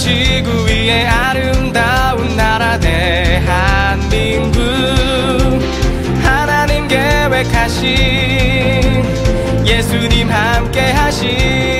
지구 위에 아름다운 나라 대한민국. 하나님 계획하신 예수님 함께 하신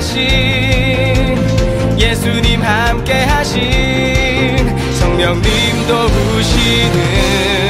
하신 예수님 함께 하신 성령님 도우시는